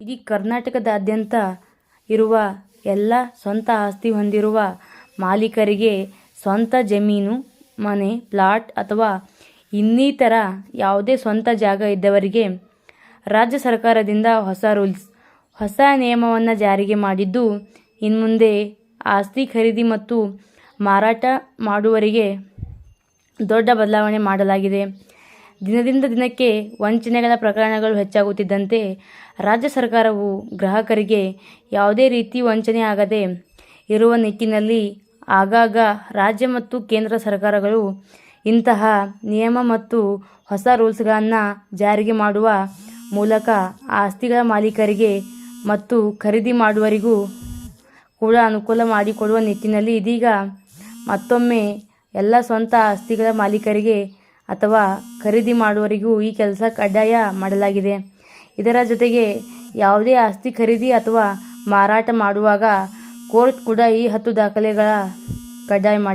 ಇಡೀ ಕರ್ನಾಟಕದಾದ್ಯಂತ ಇರುವ ಎಲ್ಲ ಸ್ವಂತ ಆಸ್ತಿ ಹೊಂದಿರುವ ಮಾಲೀಕರಿಗೆ ಸ್ವಂತ ಜಮೀನು, ಮನೆ, ಪ್ಲಾಟ್ ಅಥವಾ ಇನ್ನಿತರ ಯಾವುದೇ ಸ್ವಂತ ಜಾಗ ಇದ್ದವರಿಗೆ ರಾಜ್ಯ ಸರ್ಕಾರದಿಂದ ಹೊಸ ರೂಲ್ಸ್, ಹೊಸ ನಿಯಮವನ್ನು ಜಾರಿಗೆ ಮಾಡಿದ್ದು, ಇನ್ಮುಂದೆ ಆಸ್ತಿ ಖರೀದಿ ಮತ್ತು ಮಾರಾಟ ಮಾಡುವವರಿಗೆ ದೊಡ್ಡ ಬದಲಾವಣೆ ಮಾಡಲಾಗಿದೆ. ದಿನದಿಂದ ದಿನಕ್ಕೆ ವಂಚನೆಗಳ ಪ್ರಕರಣಗಳು ಹೆಚ್ಚಾಗುತ್ತಿದ್ದಂತೆ ರಾಜ್ಯ ಸರ್ಕಾರವು ಗ್ರಾಹಕರಿಗೆ ಯಾವುದೇ ರೀತಿ ವಂಚನೆ ಆಗದೆ ಇರುವ ನಿಟ್ಟಿನಲ್ಲಿ ಆಗಾಗ ರಾಜ್ಯ ಮತ್ತು ಕೇಂದ್ರ ಸರ್ಕಾರಗಳು ಇಂತಹ ನಿಯಮ ಮತ್ತು ಹೊಸ ರೂಲ್ಸ್ಗಳನ್ನು ಜಾರಿಗೆ ಮಾಡುವ ಮೂಲಕ ಆಸ್ತಿಗಳ ಮಾಲೀಕರಿಗೆ ಮತ್ತು ಖರೀದಿ ಮಾಡುವರಿಗೂ ಕೂಡ ಅನುಕೂಲ ಮಾಡಿಕೊಡುವ ನಿಟ್ಟಿನಲ್ಲಿ ಇದೀಗ ಮತ್ತೊಮ್ಮೆ ಎಲ್ಲ ಸ್ವಂತ ಆಸ್ತಿಗಳ ಮಾಲೀಕರಿಗೆ ಅಥವಾ ಖರೀದಿ ಮಾಡುವವರಿಗೂ ಈ ಕೆಲಸ ಕಡ್ಡಾಯ ಮಾಡಲಾಗಿದೆ. ಇದರ ಜೊತೆಗೆ ಯಾವುದೇ ಆಸ್ತಿ ಖರೀದಿ ಅಥವಾ ಮಾರಾಟ ಮಾಡುವಾಗ ಕೋರ್ಟ್ ಕೂಡ ಈ ಹತ್ತು ದಾಖಲೆಗಳ ಕಡ್ಡಾಯ ಮಾಡಿದೆ.